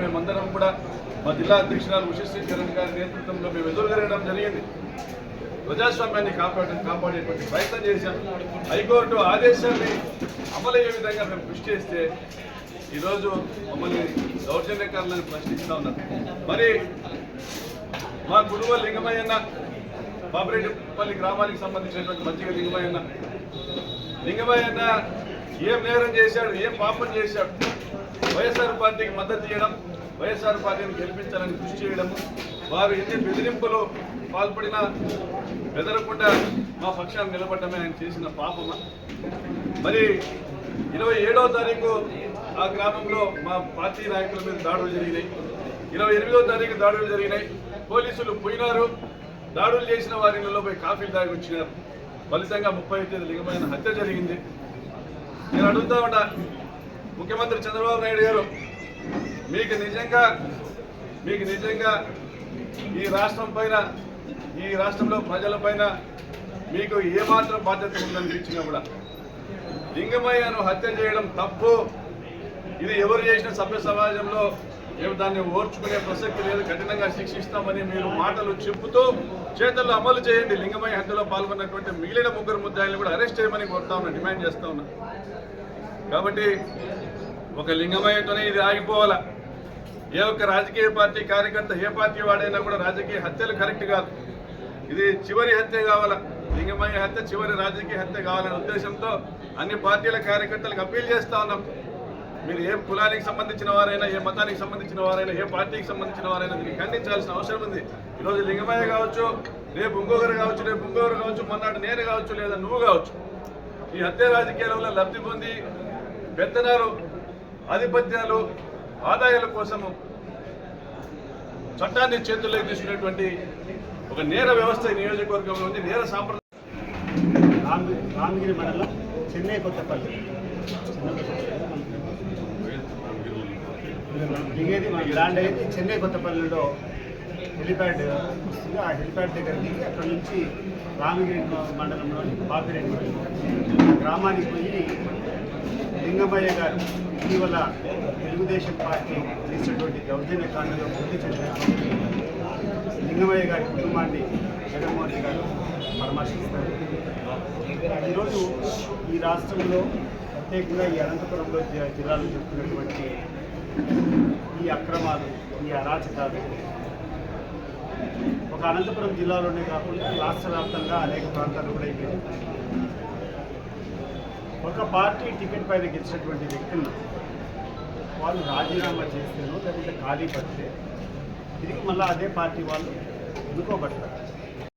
మేమందరం కూడా మా జిల్లా అధ్యక్షురాలు ఉషశ్రీ చరణ్ గారి నేతృత్వంలో మేము ఎదురుగరగడం జరిగింది. ప్రజాస్వామ్యాన్ని కాపాడే కాపాడేటువంటి ప్రయత్నం చేశాం. హైకోర్టు ఆదేశాన్ని అమలయ్యే విధంగా మేము కృషి చేస్తే ఈరోజు మమ్మల్ని దౌర్జన్యకారులను ప్రశ్నిస్తూ ఉన్నారు. మరి మా గురువ లింగమయ్యన్న బాపిరెడ్డిపల్లి గ్రామానికి సంబంధించినటువంటి మంచిగా లింగమయ్యన్న. లింగమయ్యన్న ఏం నేరం చేశాడు? ఏం పాపం చేశాడు? వైఎస్ఆర్ పార్టీకి మద్దతు చేయడం వైఎస్ఆర్ పార్టీని గెలిపించాలని కృషి చేయడం వారు ఎన్ని బెదిరింపులు పాల్పడినా బెదరకుండా మా పక్షాన్ని నిలబడమే ఆయన చేసిన పాపమా? మరి ఇరవై ఏడవ తారీఖు ఆ గ్రామంలో మా పార్టీ నాయకుల మీద దాడులు జరిగినాయి. ఇరవై ఎనిమిదవ తారీఖు దాడులు జరిగినాయి. పోలీసులు పోయినారు. దాడులు చేసిన వారిలో పోయి కాఫీలు తాగి వచ్చినారు. ఫలితంగా ముప్పై తేదీ లింగమైన హత్య జరిగింది. నేను అడుగుతా ఉంటా ముఖ్యమంత్రి చంద్రబాబు నాయుడు గారు మీకు నిజంగా మీకు నిజంగా ఈ రాష్ట్రం పైన ఈ రాష్ట్రంలో ప్రజల పైన మీకు ఏమాత్రం బాధ్యత ఉందనిపించినా కూడా లింగమయ్యను హత్య చేయడం తప్పు. ఇది ఎవరు చేసిన సభ్య సమాజంలో మేము దాన్ని ఓర్చుకునే ప్రసక్తి లేదు. కఠినంగా శిక్షిస్తామని మీరు మాటలు చెబుతూ చేతల్లో అమలు చేయండి. లింగమయ్య హత్యలో పాల్గొన్నటువంటి మిగిలిన ముగ్గురు ముద్దాయిలను కూడా అరెస్ట్ చేయమని కోరుతా ఉన్నా డిమాండ్ చేస్తా ఉన్నా. కాబట్టి ఒక లింగమయ్యతోనే ఇది ఆగిపోవాలా. ఏ ఒక్క రాజకీయ పార్టీ కార్యకర్త ఏ పార్టీ వాడైనా కూడా రాజకీయ హత్యలు కరెక్ట్ కాదు. ఇది చివరి హత్య కావాలా. లింగమయ్య హత్య చివరి రాజకీయ హత్య కావాలనే ఉద్దేశంతో అన్ని పార్టీల కార్యకర్తలకు అప్పీల్ చేస్తా ఉన్నాం. మీరు ఏ కులానికి సంబంధించిన వారైనా ఏ మతానికి సంబంధించిన వారైనా ఏ పార్టీకి సంబంధించిన వారైనా దీన్ని ఖండించాల్సిన అవసరం ఉంది. ఈరోజు లింగమయ్య కావచ్చు రేపు ఇంకొకరు కావచ్చు రేపు ఇంకొకరు కావచ్చు మొన్నటి నేను కావచ్చు లేదా నువ్వు కావచ్చు. ఈ హత్య రాజకీయాల లబ్ధి పొంది పెత్తనాలు ఆధిపత్యాలు ఆదాయాల కోసము చట్టాన్ని చేతుల్లోకి తీసుకునేటువంటి ఒక నేర వ్యవస్థ నియోజకవర్గంలో ఉంది. నేర సాంప్రదాయం రామ్ రామగిరి మండలం చెన్నై కొత్తపల్లి. దిగేది మన ల్యాండ్ అయ్యేది చెన్నై కొత్తపల్లిలో హెలిప్యాడ్ వస్తుంది. ఆ హెలిప్యాడ్ దగ్గర దిగి అక్కడ నుంచి రామగిరి మండలంలోని పాపిరెడ్డి గ్రామానికి పోయి లింగమయ్య గారు ఇటీవల తెలుగుదేశం పార్టీ చేసినటువంటి దౌర్జన్య కాండలో మృతి చెందిన లింగమయ్య గారి కుటుంబాన్ని జగన్మోహన్ రెడ్డి గారు పరామర్శిస్తారు. ఈరోజు ఈ రాష్ట్రంలో ప్రత్యేకంగా ఈ అనంతపురంలో జి- జిల్లాలో జరుగుతున్నటువంటి ఈ అక్రమాలు ఈ అరాచకాలు ఒక అనంతపురం జిల్లాలోనే కాకుండా రాష్ట్ర వ్యాప్తంగా అనేక ప్రాంతాలు కూడా ఇవి ఒక పార్టీ టికెట్ పైన గెలిచినటువంటి వ్యక్తులను వాళ్ళు రాజీనామా చేస్తేనో లేకపోతే ఖాళీ పడితే తిరిగి మళ్ళీ అదే పార్టీ వాళ్ళు ఎన్నుకోబడతారు